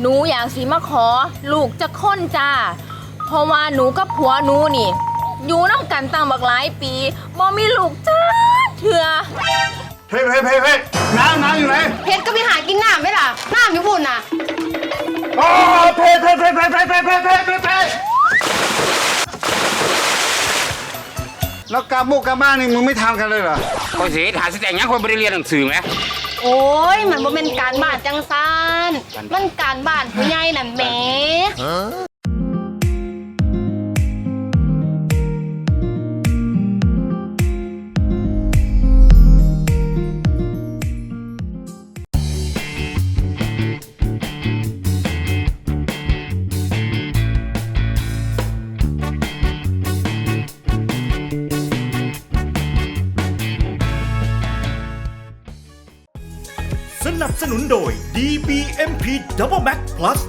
หนูอยากสิมาขอ ลูกจะค้นจ้า เพราะว่าหนูกับผัวหนูนี่ อยู่น้ำกันตั้งบักหลายปีบ่มีลูกจ้าเถื่อเฮ้ยเฮ้ยเฮ้ยเฮ้ยน้ำน้ำอยู่ไหนเพชรก็ไปหากินน้ำไหมล่ะน้ำอยู่พุ่นน่ะโอ้เพเพเพเพเพเพเพเพเพเพแล้วกาบุกกาบ้านนี่มึงไม่ทำกันเลยเหรอคอยเสียหาสิแต่งหยังคนไปเรียนหนังสือไหม โอ้ยมันบ่เป็นการบ้านจังซานมันการบ้านผู้ใหญ่น่ะแหม โดย DBMP Double Max Plus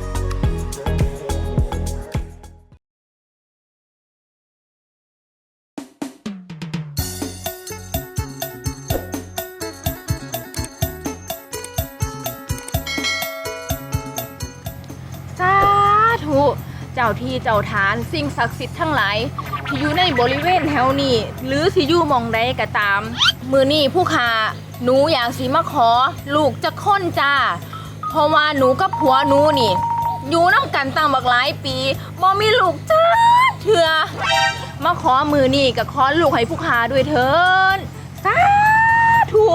สาธุ เจ้าที่เจ้าทานสิ่งศักดิ์สิทธิ์ทั้งหลายที่อยู่ในบริเวณแถวนี้ หรือสิอยู่หมองใดก็ตาม มือนี่ผู้ขา หนูอยากสิมาขอ ลูกจะค้นจ้า เพราะว่าหนูกับผัวหนูนี่ อยู่น้ำกันตั้งบักหลายปีบ่มีลูกจ้าเถื่อมาขอมือนี่กับขอลูกให้ผู้ขาด้วยเถินสาธุ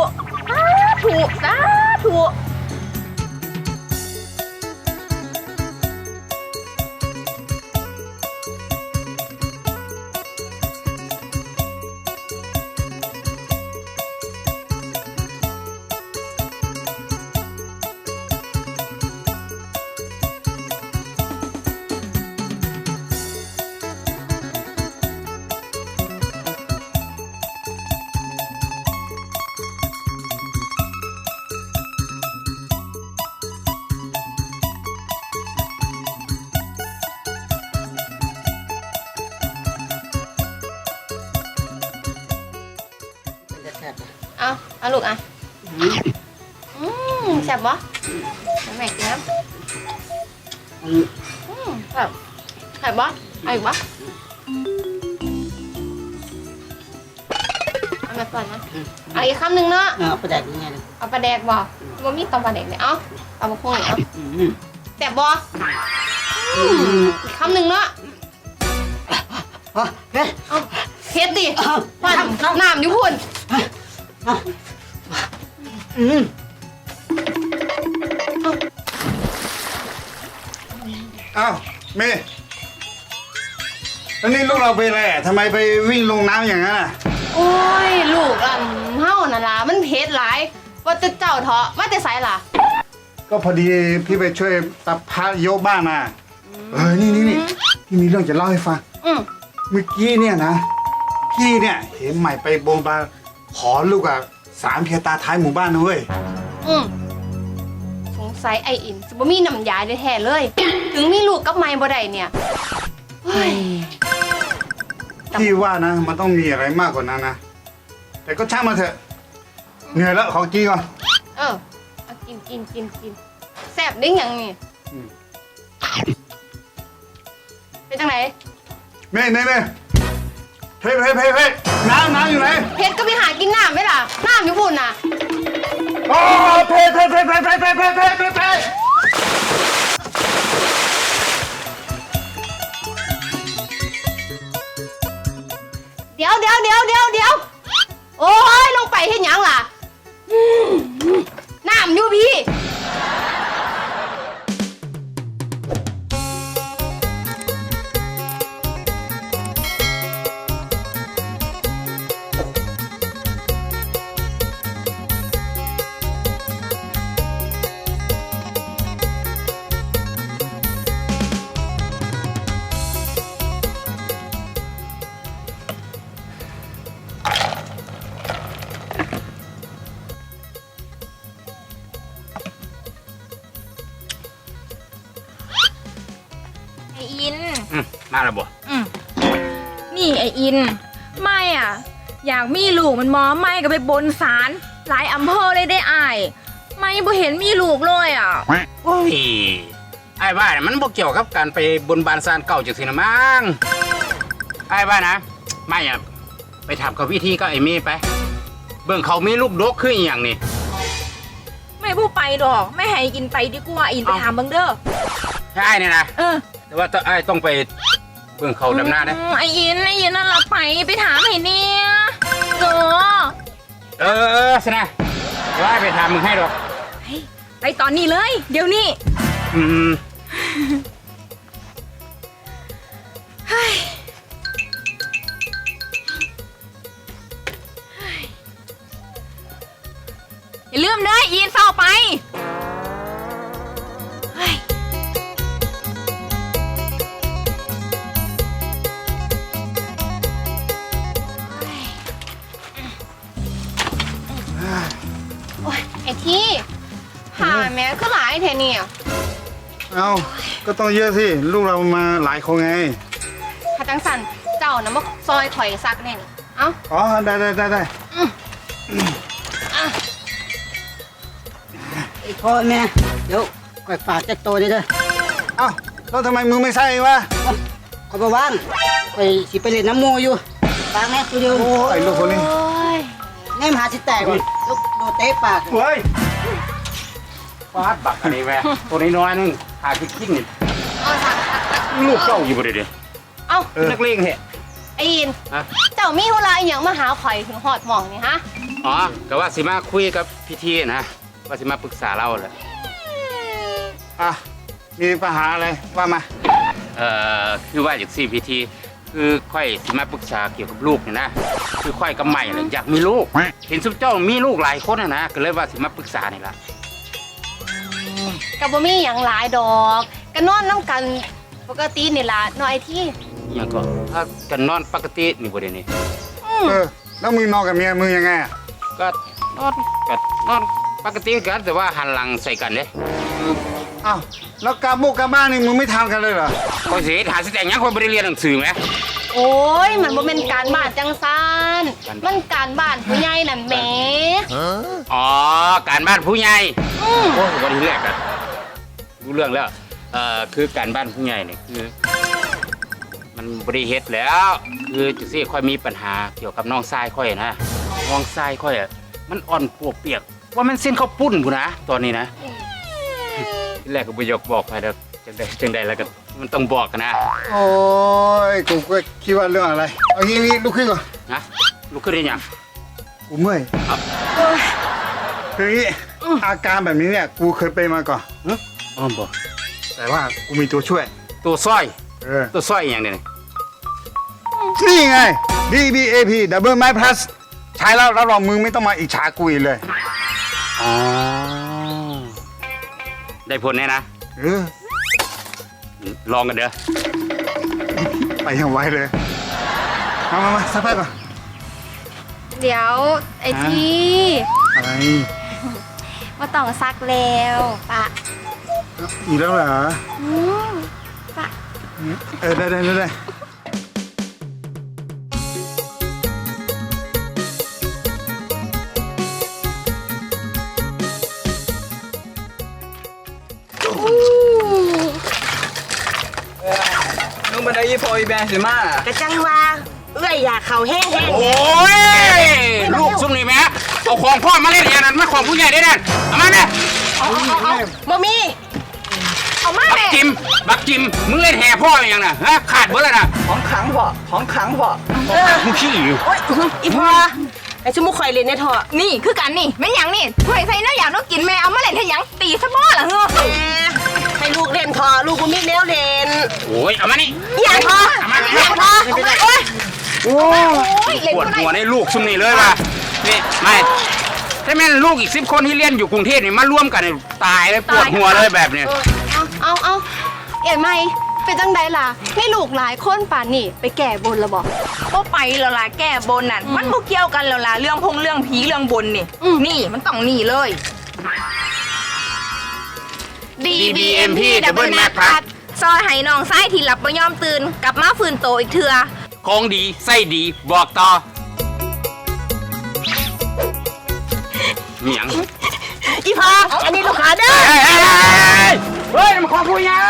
เอาเอาลูกอะอืมแซ่บบ่แม่กินน้ำอืมแซ่บแซ่บบ่เอาอีกบ่เอามาก่อนนะเอาอีกคำหนึ่งเนาะเอาไปแดกยังไงนะเอาปลาแดกบ่บ่มีตอปลาแดกเนี่ยเอาเอามาพุ่งเอาอืมแซ่บบ่อืมอีกคำหนึ่งเนาะอ๋อเฮ้ยเอาเฮ็ดดิเอาว่าเอา เอาน้ำอยู่พุ่นอืมอ้าวเมย์แล้วนี่ลูกเราเป็นอะไรอะทำไมไปวิ่งลงน้ำอย่างนั้นอะ โอ้ย ลูกอันเฮาน่ะล่ะมันเผ็ดหลาย ว่าจะเจ้าเถาะว่าจะไสล่ะ ก็พอดีพี่ไปช่วยตาพระโยกบ้านมาเออ นี่นี่นี่พี่มีเรื่องจะเล่าให้ฟัง อืม เมื่อกี้เนี่ยนะ พี่เนี่ยเห็นใหม่ไปบงบา นขอลูกอะสามเพียตาท้ายหมู่บ้านนะเว้ยอืมสงสัยไออินสิบ่มีน้ำยาแท้ๆเลย ถึงมีลูกกับไม่บ่ได้เนี่ยเฮ้ยพี่ว่านะ มันต้องมีอะไรมากกว่านั้นนะ แต่ก็ช่างมาเถอะ เหนื่อยแล้วขอกินก่อน เออเอากินกินกินกินแซ่บดิ้งยังนี่อืม เป็นจังไหน เม่เม่เม่ เฮ้ยเฮ้ยเฮ้ยเฮ้ยน้ำน้ำอยู่ไหนเพชรก็ไปหากินน้ำไหมล่ะน้ำอยู่พุ่นน่ะโอ้เพเพเพเพเพเพเพเพเพเพเดี๋ยวเดี๋ยวเดี๋ยวเดี๋ยวเดี๋ยวโอ้ยลงไปเห็นยังล่ะ มมาแล้วบ่อืมนี่ไออิน ไม่อะ อยากมีลูกมันมอไม่ก็ไปบนศาลหลายอำเภอเลยได้อาย ไม่บ่เห็นมีลูกเลยอะ โอ้ยอ้ายว่าเนี่ยมันบ่เกี่ยวกับการไปบนบานซานเก่าจังซี่นะมั้งไอ้ายว่านะ ไม่อะไปถามเขาวิธีก็ไอ้เมย์ไป เบิ่งเขามีลูกดกขึ้นอหย่างนี่ ไม่ผู้ไปดอกไม่ให้อินไปดีกว่าอินไปถามเบังเด้อให้อ้ายเนี่ยนะ เออ แต่ว่าต้องไอ้ายต้องไป เบิ่งเขาดำหน้านะอืมไออินไออินนั่นละไปไปถามให้เนี่ยเออเออเออสินะเดี๋ยวอ้ายไปถามมึงให้ดอกไปตอนนี้เลย เดี๋ยวนี้อืมอย่าลืมเด้ออินเฝ้าไป หาแม่ก็หลายแท่เนี่ย เอาก็ต้องเยอะสิ ลูกเรามาหลายคนไงถ้าจังสันเจ้านะมาซอยข่อยซักแน่นี่เอ้า อ๋อ ได้ได้ได้ได้ไอ้พ่อแม่เดี๋ยวก่อยฝากจะโตได้เด้อเอ้าแล้วทำไมมึงไม่ใส่วะ ขอยบ่ว่างข่อยสิไปเล่นน้ำหมูอยู่ฝากแม่ตัวเดียวโอ้ไอ้ลูกคนนี้ โอ้ย แม่มหาสิแตกก่อนลูกโดนเตะปาก เฮ้ย ฟาดบักอันนี้แม่ตัวน้อยๆนึงหาคิดคิดนี่เอาซักซักซักลูกเจ้าอยู่บ่ได้เด้เอ้าเออนักเลงเหะไอ้ยิน ฮะเจ้ามีเวลาอหย่างมาหาข่อยถึงหอดหม่องนี่ฮะ อ๋อก็ว่าสิมาคุยกับพี่ทีนะว่าสิมาปรึกษาเราแหละอะมีปัญหาอะไรว่ามา เอ่อคือว่าอย่างสี่พิธีคือค่อยสิมาปรึกษาเกี่ยวกับลูกเนี่ยนะคือค่อยกับใหม่เลยอยากมีลูก เห็นสุเจ้ามีลูกหลายคนนะนะก็เลยว่าสิมาปรึกษานี่ละ กับบ่มีอย่างหลายดอกก็นอนน้ำกันปกตินี่ล่ะเน้อยที่อหยังก็ถ้ากันนอนปกตินี่บ่ได้นี่เออแล้วมึงนอนกับเมียมึงยังไงอะก็นอนก็นอนปกติกันแต่ว่าหันหลังใส่กันเด้เอ้าแล้วกาบุกกาบ้านนี่มึงไม่ทำกันเลยเหรอค่อยสิหาสิแต่งหยังค่อยบ่ได้เรียนหนังสือแหม โอ้ยมันบ่เป็นการบ้านจังซานมันการบ้านผู้ใหญ่นั่นแหมอ๋อ การบ้านผู้ใหญ่ อืมโอ้วันที่แรกกันรู้เรื่องแล้วเอ่อคือการบ้านผู้ใหญ่เนี่ยคือ มันบริเฮ็ดแล้ว คือจุซี่ค่อยมีปัญหาเกี่ยวกับน้องทรายค่อยนะน้องทรายค่อยอะมันอ่อนปวกเปียก ว่ามันเส้นข้าวปุ้นกูนะตอนนี้นะที่แรกก็บอยากบอกไปแล้วจังใดจังใดแล้วก็มันต้องบอกกันนะโอ้ยกูก็คิดว่าเรื่องอะไรเอางี้งี้ลุกขึ้นก่อนนะลุกขึ้นได้ยังกูเมื่อยครับคืออย่างงี้ อาการแบบนี้เนี่ยกูเคยเป็นมาก่อนอ๋อบอกแต่ว่ากูมีตัวช่วย ตัวสร้อย เออ ตัวสร้อยอหย่างเนี้นี่ไง DBAP Double My Plus ใช้แล้วรับรองมึงไม่ต้องมาอิจฉากูอีกเลย อ๋อ ได้ผลแน่นะ เออ ลองกันเด้อ ไปยังไวเลย มามามาสักพักก่อน เดี๋ยวไอ้ที่อะไร มาต้องซักแล้วปะอีกแล้วเหรออืมปะเออได้ได้ได้ได้น้องบันไดยี่พออีแบงสิมากระจังว่าเอ้ยอยากเข่าแห้งแห้งโอ้ยลูกซุ่มนี่แม่ เอาของพ่อมาเล่นอย่างนั้นไม่ของผู้ใหญ่ได้นั่นเอามาแม่บ่มี เอามาบักแม่จิม บักจิม มึงเล่นแห่พ่ออย่างน่ะฮะขาดเบิดแล้วนะของขังพอของขังพอมึงขี้อยู่โอ๊ยอีพอไอชมุกข่อยเล่นในทอนี่คือกันนี่ไม่หยังนี่ถ้วยใส่น้ำอยากต้องกินแม่เอามาเล่นให้หยังตีซะบ่ล่ะเฮ้อให้ลูกเล่นทอลูกกูมีแนวเล่นโอ้ยเอามานี่อยากพอเอามาอยากพอเอามาโอ๊ยโอ้โอ๊ยเล่นปวดบ่ได้ หัวในลูกซุ่มนี่เลยว่ะ นี่ไม่ถ้าแม่นลูกอีกสิบคนที่เรียนอยู่กรุงเทพนี่มาร่วมกันนี่ตายเลยปวดหัวเลยแบบเนี้ยเอาเอาเอาเอ๋ไม่เป็นจังใดล่ะมีลูกหลายคนป่านนี่ไปแก่บนแล้วบอก ก็ไปแล้วล่ะแก้บนน่ะมันบ่เกี่ยวกันแล้วล่ะเรื่องพงเรื่องผีเรื่องบนนี่ อืม นี่มันต้องนี่เลย DBMP Double Mac พัด ซอยให้น้องไส้ที่หลับบ่ยอมตื่น กลับมาฟื้นโตอีกเถื่อ ของดีไส้ดีบอกต่อ มีหยังอีพออันนี้ลูกค้าเด้อเฮ้ยเฮ้ยเฮ้ยเฮ้ยมันของผู้ใหญ่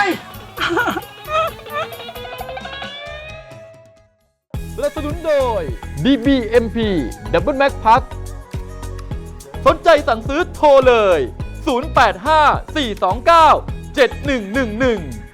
สนับสนุนโดย DBMP Double Mac Pack สนใจสั่งซื้อโทรเลย 085 429 7111